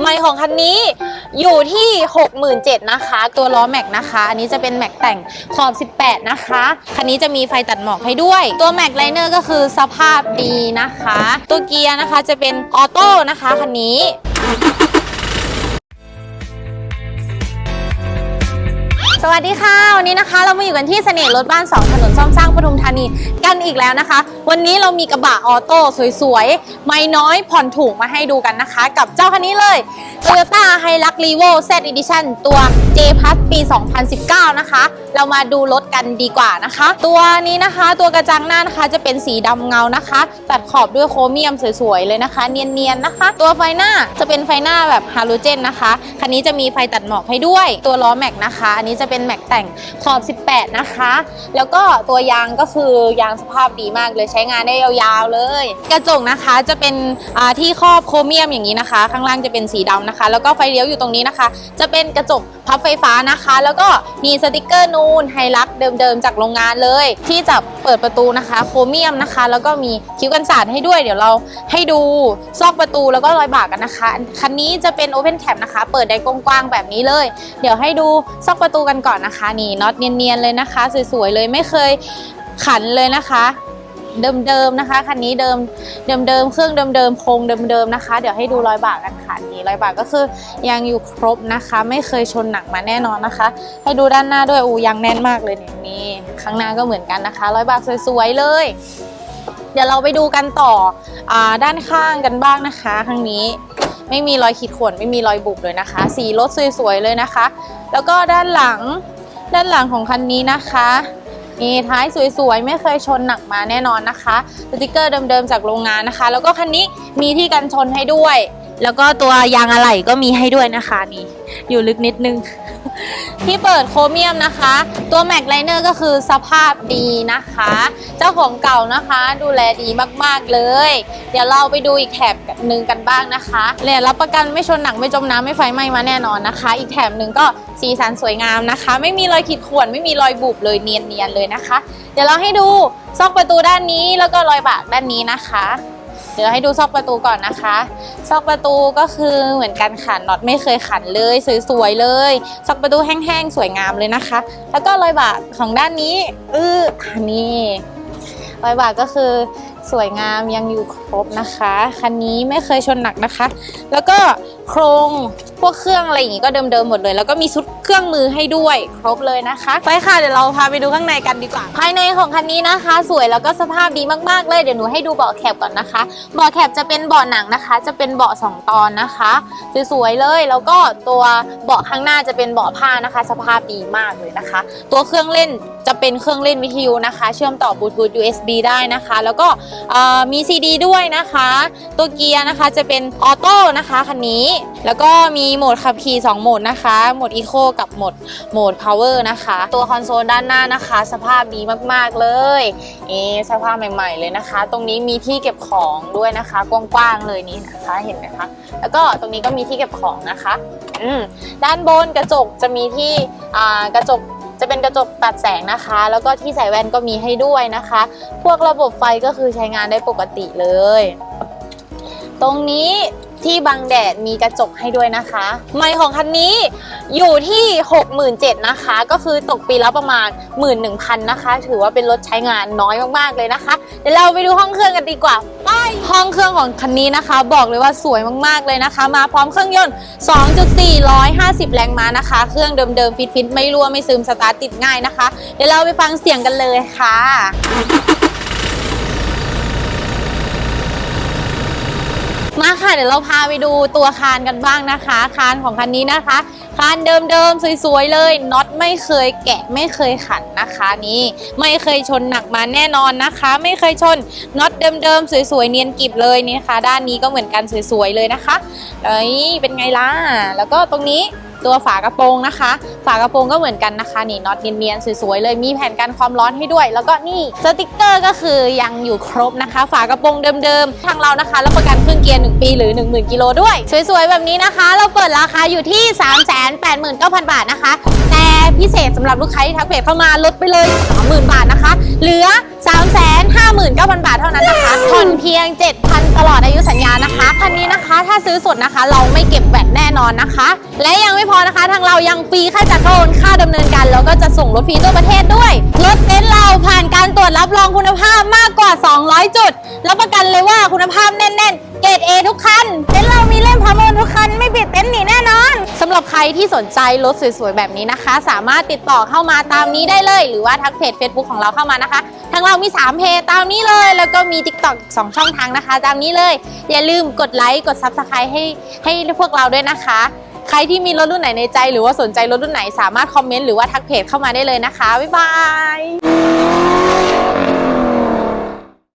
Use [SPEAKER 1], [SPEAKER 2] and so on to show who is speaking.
[SPEAKER 1] ไมค์ของคันนี้อยู่ที่ 67,000นะคะ ตัวล้อแม็กนะคะ อันนี้จะเป็นแม็กแต่งขอบ 18 นะคะ คันนี้จะมีไฟตัดหมอกให้ด้วย ตัวแม็กไลเนอร์ก็คือสภาพดีนะคะ ตัวเกียร์นะคะจะเป็นออโต้นะคะคันนี้ สวัสดีค่ะ วันนี้นะคะ เรามาอยู่กันที่เสน่ห์รถบ้าน 2 ถนนซ่อมสร้างปทุมธานีกันอีกแล้วนะคะ วันนี้เรามีกระบะออโต้สวยๆ ไม่น้อยผ่อนถูกมาให้ดูกันนะคะ กับเจ้าคันนี้เลย Toyota Hilux Revo Z Edition ตัว J Plus ปี 2019 นะคะ เรามาดูรถกันดีกว่านะคะ ตัวนี้นะคะตัวกระจังหน้านะคะจะเป็นสีดำเงานะคะ ตัดขอบด้วยโครเมียมสวยๆเลยนะคะ เนียนๆนะคะ ตัวไฟหน้าจะเป็นไฟหน้าแบบฮาโลเจนนะคะคันนี้จะมีไฟตัดหมอกให้ด้วย ตัวล้อแม็กนะคะ อันนี้จะเป็นแม็กแต่งขอบ 18 นะคะ แล้วก็ตัวยางก็คือยางสภาพดีมากเลยใช้งานได้ยาวๆเลย กระจกนะคะจะเป็นที่ครอบโครเมียมอย่างนี้นะคะ ข้างล่างจะเป็นสีดำนะคะ แล้วก็ไฟเลี้ยวอยู่ตรงนี้นะคะ จะเป็นกระจก พับไฟฟ้านะคะ แล้วก็มีสติกเกอร์นูนไฮลักเดิมๆจากโรงงานเลย ที่จะเปิดประตูนะคะ โครเมียมนะคะ แล้วก็มีคิ้วกันสาดให้ด้วย เดี๋ยวเราให้ดูซอกประตูแล้วก็รอยบากกันนะคะ คันนี้จะเป็น Open Cap นะคะ เปิดได้กว้างๆแบบนี้เลย เดี๋ยวให้ดูซอกประตูกันก่อนนะคะ นี่น็อตเนียนๆเลยนะคะ สวยๆเลยไม่เคยขันเลยนะคะ เดิมๆนะคะ คันนี้เดิมเดิมๆเครื่องเดิมๆโครงเดิมๆนะคะ เดี๋ยวให้ดูรอยบากกันค่ะนี่รอยบากก็คือยังอยู่ครบนะคะ ไม่เคยชนหนักมาแน่นอนนะคะ ให้ดูด้านหน้าด้วยอูยังแน่นมากเลยเนี่ยนี่ข้างหน้าก็เหมือนกันนะคะ รอยบากสวยๆเลย เดี๋ยวเราไปดูกันต่ออด้านข้างกันบ้างนะคะข้างนี้ไม่มีรอยขีดข่วนไม่มีรอยบุบเลยนะคะ สีรถสวยๆเลยนะคะ แล้วก็ด้านหลังด้านหลังของคันนี้นะคะ นี่ท้ายสวยๆ ไม่เคยชนหนักมาแน่นอนนะคะสติกเกอร์เดิมๆจากโรงงานนะคะ แล้วก็คันนี้มีที่กันชนให้ด้วย แล้วก็ตัวยางอะไหล่ก็มีให้ด้วยนะคะนี่ อยู่ลึกนิดนึง ที่เปิดโครเมียมนะคะ ตัวแม็กไลเนอร์ก็คือสภาพดีนะคะ เจ้าของเก่านะคะดูแลดีมากๆเลย เดี๋ยวเราไปดูอีกแถบหนึ่งกันบ้างนะคะเนี่ยรับประกันไม่ชนหนักไม่จมน้ำไม่ไฟไหม้มาแน่นอนนะคะ อีกแถบหนึ่งก็สีสันสวยงามนะคะ ไม่มีรอยขีดข่วนไม่มีรอยบุบเลยเนียนๆเลยนะคะ เดี๋ยวเราให้ดูซอกประตูด้านนี้แล้วก็รอยบากด้านนี้นะคะ เดี๋ยวให้ดูซอกประตูก่อนนะคะ ซอกประตูก็คือเหมือนกันค่ะน็อตไม่เคยขันเลยสวยๆเลย ซอกประตูแห้งๆสวยงามเลยนะคะ แล้วก็รอยบากของด้านนี้อืออันนี้รอยบากก็คือสวยงามยังอยู่ครบนะคะ คันนี้ไม่เคยชนหนักนะคะ แล้วก็ โครงพวกเครื่องอะไรอย่างงี้ก็เดิมๆหมดเลย แล้วก็มีชุดเครื่องมือให้ด้วยครบเลยนะคะไปค่ะเดี๋ยวเราพาไปดูข้างในกันดีกว่า ภายในของคันนี้นะคะ สวยแล้วก็สภาพดีมากๆเลยเดี๋ยวหนูให้ดูเบาะแคบก่อนนะคะเบาะแคบจะเป็นเบาะหนังนะคะ จะเป็นเบาะสองตอนนะคะสวยๆเลยแล้วก็ตัวเบาะข้างหน้าจะเป็นเบาะผ้านะคะ สภาพดีมากเลยนะคะ ตัวเครื่องเล่นจะเป็นเครื่องเล่นวิทยุนะคะ เชื่อมต่อบลูทูธ USB ได้นะคะ แล้วก็มีซีดีด้วยนะคะ ตัวเกียร์นะคะจะเป็นออโต้นะคะคันนี้แล้วก็มีโหมดขับขี่ 2 โหมดนะคะ โหมดอีโคกับโหมดโหมดพาวเวอร์นะคะ ตัวคอนโซลด้านหน้านะคะ สภาพดีมากๆเลยเอ๊สภาพใหม่ๆเลยนะคะ ตรงนี้มีที่เก็บของด้วยนะคะ กว้างๆเลยนี่นะคะเห็นไหมคะ แล้วก็ตรงนี้ก็มีที่เก็บของนะคะอืมด้านบนกระจกจะมีที่อ่ากระจกจะเป็นกระจกตัดแสงนะคะ แล้วก็ที่ใส่แว่นก็มีให้ด้วยนะคะ พวกระบบไฟก็คือใช้งานได้ปกติเลย ตรงนี้ ที่บังแดดมีกระจกให้ด้วยนะคะ ไมค์ของคันนี้อยู่ที่ 67,000นะคะ ก็คือตกปีละประมาณ 11,000นะคะ ถือว่าเป็นรถใช้งานน้อยมากๆเลยนะคะ เดี๋ยวเราไปดูห้องเครื่องกันดีกว่าไปห้องเครื่องของคันนี้นะคะ บอกเลยว่าสวยมากๆเลยนะคะ มาพร้อมเครื่องยนต์ 2.450 แรงม้านะคะ เครื่องเดิมๆฟิตๆไม่รั่วไม่ซึมสตาร์ทติดง่ายนะคะ เดี๋ยวเราไปฟังเสียงกันเลยค่ะ มาค่ะเดี๋ยวเราพาไปดูตัวคานกันบ้างนะคะ คานของคันนี้นะคะ คานเดิมๆสวยๆเลยน็อตไม่เคยแกะไม่เคยขันนะคะนี่ไม่เคยชนหนักมาแน่นอนนะคะ ไม่เคยชนน็อตเดิมๆสวยๆเนียนกริบเลยนี่ค่ะ ด้านนี้ก็เหมือนกันสวยๆเลยนะคะเอ้ยเป็นไงล่ะแล้วก็ตรงนี้ ตัวฝากระโปรงนะคะ ฝากระโปรงก็เหมือนกันนะคะนี่น็อตเนียนๆสวยๆเลยมีแผ่นกันความร้อนให้ด้วย แล้วก็นี่สติกเกอร์ก็คือยังอยู่ครบนะคะ ฝากระโปรงเดิมๆทางเรานะคะรับประกันเครื่องเกียร์ 1 ปีหรือ 10,000กิโลด้วย สวยๆ แบบนี้นะคะ เราเปิดราคาอยู่ที่ 389,000 บาทนะคะ แต่พิเศษสำหรับลูกค้าที่ทักเพจเข้ามาลดไปเลย 30,000 บาทนะคะ เหลือ 359,000 บาทเท่านั้นนะคะผ่อนเพียง 7,000 ตลอดอายุสัญญานะคะ สดนะคะ เราไม่เก็บแวตแน่นอนนะคะ และยังไม่พอนะคะ ทางเรายังฟรีค่าจัดโอนค่าดำเนินการแล้วก็จะส่งรถฟรีทั่วประเทศด้วยรถเต็นท์เราผ่านการตรวจรับรองคุณภาพมากกว่า 200 จุดรับประกันเลยว่าคุณภาพแน่นๆเกรด A ทุกคัน เต็นท์เรามีเล่มพาโมนทุกคัน ไม่บิดเต็นท์หนีแน่นอนสำหรับใครที่สนใจรถสวยๆ แบบนี้นะคะ สามารถติดต่อเข้ามาตามนี้ได้เลย หรือว่าทักเพจ Facebook ของเราเข้ามานะคะ ทางเรามี 3 เพจตามนี้เลย แล้วก็มี TikTok 2ช่องทางนะคะ ตามนี้เลย อย่าลืมกดไลค์กด Subscribe ให้ให้พวกเราด้วยนะคะ ใครที่มีรถรุ่นไหนในใจ หรือว่าสนใจรถรุ่นไหนสามารถคอมเมนต์หรือว่าทักเพจเข้ามาได้เลยนะคะบ๊ายบาย